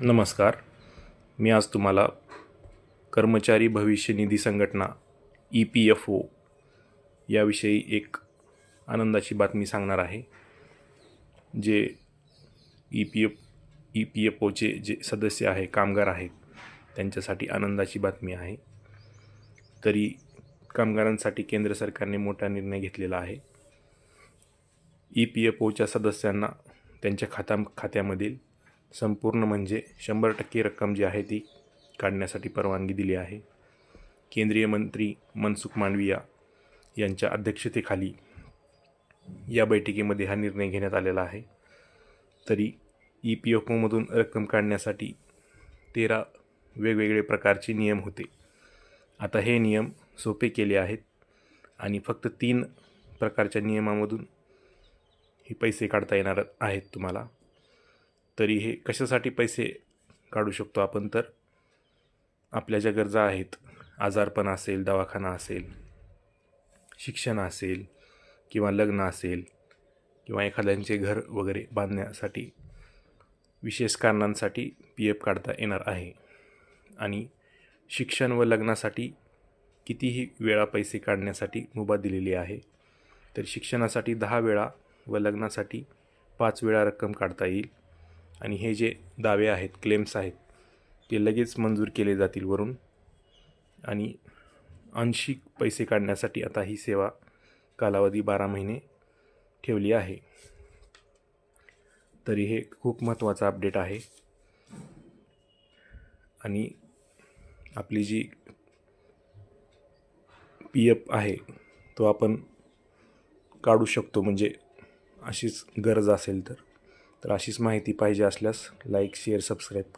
नमस्कार. मी आज तुम्हाला कर्मचारी भविष्य निधी संघटना ई पी एफ ओ याविषयी एक आनंदाची बातमी सांगणार आहे जे E P F E P F ओचे जे सदस्य आहे कामगार आहेत त्यांच्यासाठी आनंदाची बातमी आहे. तरी कामगारांसाठी केंद्र सरकारने मोठा निर्णय घेतलेला आहे. ई पी एफ ओच्या सदस्यांना त्यांच्या खाता खात्यामधील संपूर्ण म्हणजे शंभर टक्के रक्कम जी आहे ती काढण्यासाठी परवानगी दिली आहे. केंद्रीय मंत्री मनसुख मांडविया यांच्या अध्यक्षतेखाली या बैठकीमध्ये हा निर्णय घेण्यात आलेला आहे. तरी ई पी एफ ओमधून रक्कम काढण्यासाठी तेरा वेगवेगळे प्रकारचे नियम होते. आता हे नियम सोपे केले आहेत आणि फक्त तीन प्रकारच्या नियमामधून हे पैसे काढता येणार आहेत तुम्हाला. तरी हे कशासाठी पैसे काढू शकतो आपण तर? आपल्या ज्या गरजा आहेत आजारपण असेल दवाखाना असेल शिक्षण असेल किंवा लग्न असेल किंवा एखाद्यांचे घर वगैरे बांधण्यासाठी विशेष कारणांसाठी पी एफ काढता येणार आहे. आणि शिक्षण व लग्नासाठी कितीही वेळा पैसे काढण्यासाठी मुभा दिलेली आहे तर शिक्षणासाठी दहा वेळा व लग्नासाठी पाच वेळा रक्कम काढता येईल. आणि हे जे दावे आहेत क्लेम्स आहेत ते लगेच मंजूर केले जातील वरून. आणि आंशिक पैसे काढण्यासाठी आता ही सेवा कालावधी बारा महिने ठेवली आहे. तरी हे खूप महत्त्वाचा अपडेट आहे. आणि आपली जी पी एफ आहे तो आपण काढू शकतो. म्हणजे अशीच गरज असेल तर. तर अशीच माहिती पाहिजे असल्यास लाईक शेअर सबस्क्राईब